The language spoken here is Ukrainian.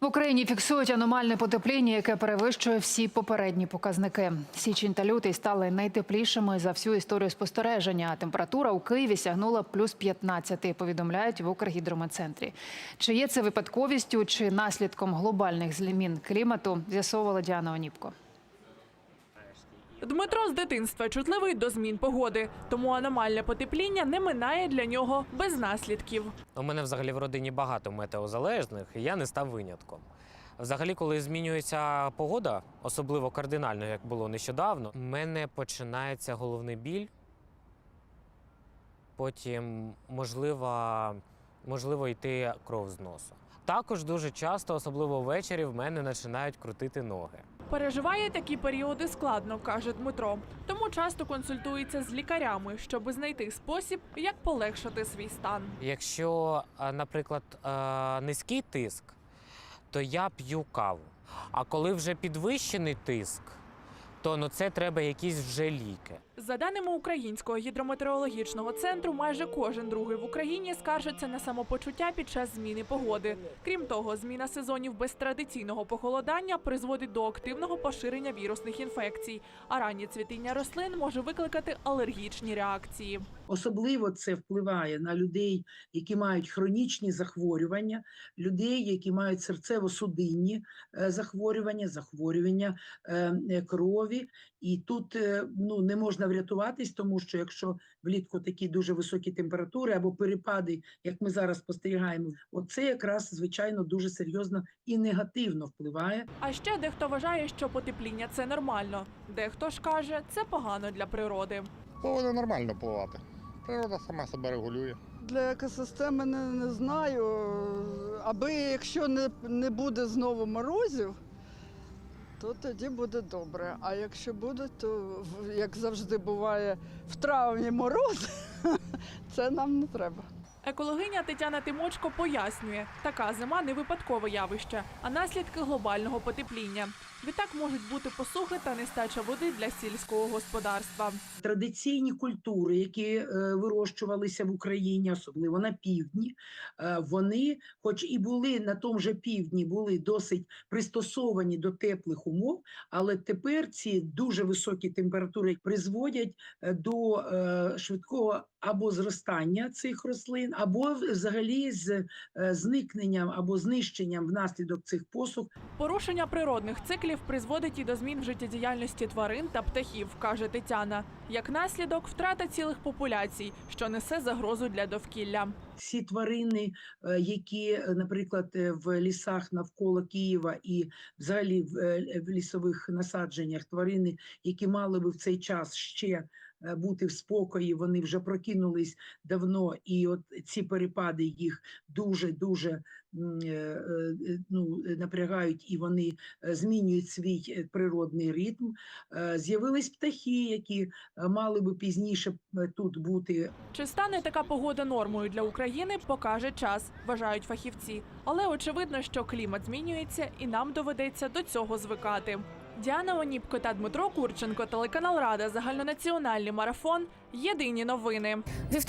В Україні фіксують аномальне потепління, яке перевищує всі попередні показники. Січень та лютий стали найтеплішими за всю історію спостереження. Температура у Києві сягнула плюс 15, повідомляють в Укргідрометцентрі. Чи є це випадковістю, чи наслідком глобальних змін клімату, з'ясовувала Діана Оніпко. Дмитро з дитинства чутливий до змін погоди, тому аномальне потепління не минає для нього без наслідків. У мене взагалі в родині багато метеозалежних, і я не став винятком. Взагалі, коли змінюється погода, особливо кардинально, як було нещодавно, у мене починається головний біль. Потім, можливо, можливо, йти кров з носу. Також дуже часто, особливо ввечері, в мене починають крутити ноги. Переживає такі періоди складно, каже Дмитро. Тому часто консультується з лікарями, щоб знайти спосіб, як полегшити свій стан. Якщо, е, наприклад, е, низький тиск, то я п'ю каву. А коли вже підвищений тиск, то ну це треба якісь вже ліки. За даними Українського гідрометеорологічного центру, майже кожен другий в Україні скаржиться на самопочуття під час зміни погоди. Крім того, зміна сезонів без традиційного похолодання призводить до активного поширення вірусних інфекцій, а раннє цвітіння рослин може викликати алергічні реакції. Особливо це впливає на людей, які мають хронічні захворювання, людей, які мають серцево-судинні е, захворювання, захворювання е, е. І тут е, ну, не можна врятуватись, тому що якщо влітку такі дуже високі температури або перепади, як ми зараз спостерігаємо, оце якраз звичайно дуже серйозно і негативно впливає А ще дехто вважає, що потепління це нормально. Дехто ж каже, це погано для природи. Повинно нормально впливати. Природа сама себе регулює. Для екосистеми не, не знаю. Аби якщо не, не буде знову морозів, то тоді буде добре. А якщо буде, то як завжди буває в травні мороз, це нам не треба. Екологиня Тетяна Тимочко пояснює, така зима не випадкове явище, а наслідки глобального потепління. Відтак можуть бути посухи та нестача води для сільського господарства. традиційні культури, які е, вирощувалися в Україні, особливо на півдні, е, вони, хоч і були на тому же півдні, були досить пристосовані до теплих умов, але тепер ці дуже високі температури призводять е, до швидкого або зростання цих рослин, або взагалі з е, зникненням або знищенням внаслідок цих посух Порушення природних циклів призводить і до змін в життєдіяльності тварин та птахів, каже Тетяна. Як наслідок, втрата цілих популяцій, що несе загрозу для довкілля. всі тварини, е, які, е, наприклад, в лісах навколо Києва і взагалі в, лісових насадженнях, тварини, які мали би в цей час ще бути в спокої, вони вже прокинулись давно, і от ці перепади їх дуже дуже е, е, ну, е, напрягають, і вони е, змінюють свій е, природний ритм. Е, З'явились птахи, які е, мали би пізніше е, тут бути Чи стане така погода нормою для України, покаже час, вважають фахівці. Але очевидно, що клімат змінюється, і нам доведеться до цього звикати. Діана Оніпко та Дмитро Курченко, телеканал Рада, загальнонаціональний марафон. Єдині новини.